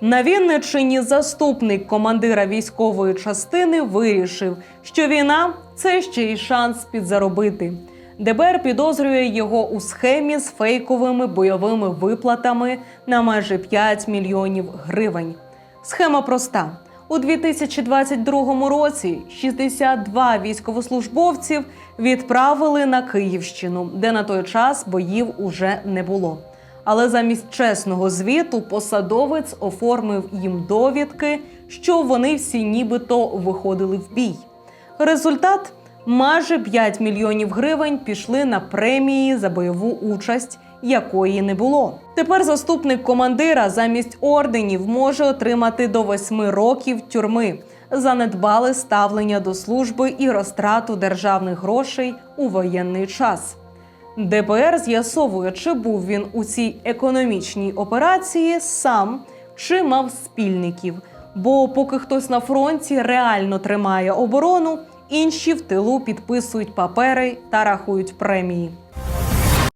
На Вінниччині заступник командира військової частини вирішив, що війна це ще й шанс підзаробити. ДБР підозрює його у схемі з фейковими бойовими виплатами на майже 5 мільйонів гривень. Схема проста. У 2022 році 62 військовослужбовців відправили на Київщину, де на той час боїв уже не було. Але замість чесного звіту посадовець оформив їм довідки, що вони всі нібито виходили в бій. Результат майже 5 мільйонів гривень пішли на премії за бойову участь, якої не було. Тепер заступник командира замість орденів може отримати до 8 років тюрми за недбале ставлення до служби і розтрату державних грошей у воєнний час. ДБР з'ясовує, чи був він у цій економічній операції сам чи мав спільників. Бо поки хтось на фронті реально тримає оборону, інші в тилу підписують папери та рахують премії.